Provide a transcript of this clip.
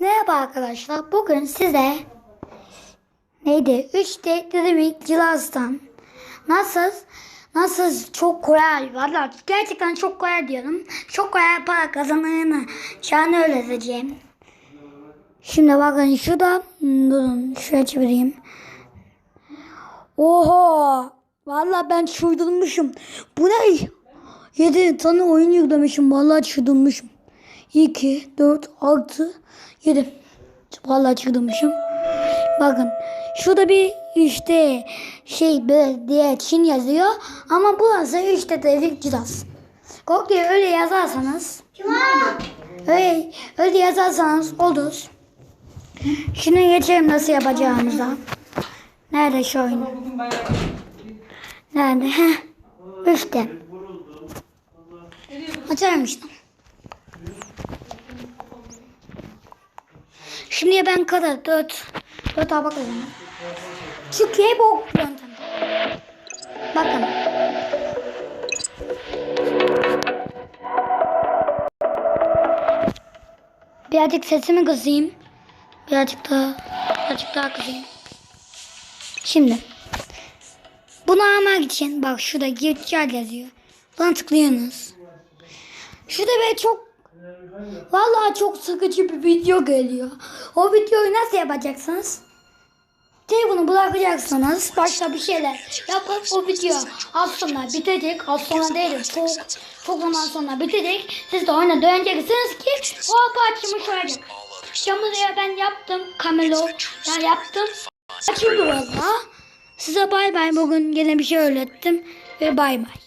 Merhaba arkadaşlar. Bugün size neydi? 3D Dynamic Glass'tan nasıl nasıl çok kolay valla gerçekten çok kolay diyorum. Çok kolay para kazanırını şahane öğreteceğim. Şimdi bakın şurada hmm, durun şöyle çevireyim. Oha! Valla ben çıldırmışım. Bu ne? 7 tane oyun yüklemişim. Valla çıldırmışım. 2, 4, 6, 7. Valla çıldırmışım. Bakın. Şurada bir işte şey böyle diye Çin yazıyor. Ama burası işte Tevfik Cilas. Korkuyor öyle yazarsanız. Öyle, öyle yazarsanız olur. Şimdi geçelim nasıl yapacağımıza. Nerede şu oyun? Nerede? Heh. İşte. Açarım işte. Şimdi ben kadar dört dört tabak alayım. Çünkü hep o yöntem. Bakın. Birazcık sesimi kısayım. Birazcık daha, birazcık daha kısayım. Şimdi. Bunu almak için bak şurada gel yazıyor. Buna tıklıyorsunuz. Şurada böyle çok Vallahi çok sıkıcı bir video geliyor. O videoyu nasıl yapacaksınız? Telefonu bırakacaksınız. Başka bir şeyler yapıp o video az sonra bitecek. Az sonra değil. Çok, ondan sonra bitecek. Siz de oyuna döneceksiniz ki o hapı açılmış olacak. Camı da ben yaptım. Kamelo ya yaptım. Açıldı valla. Size bay bay. Bugün yine bir şey öğrettim. Ve bay bay.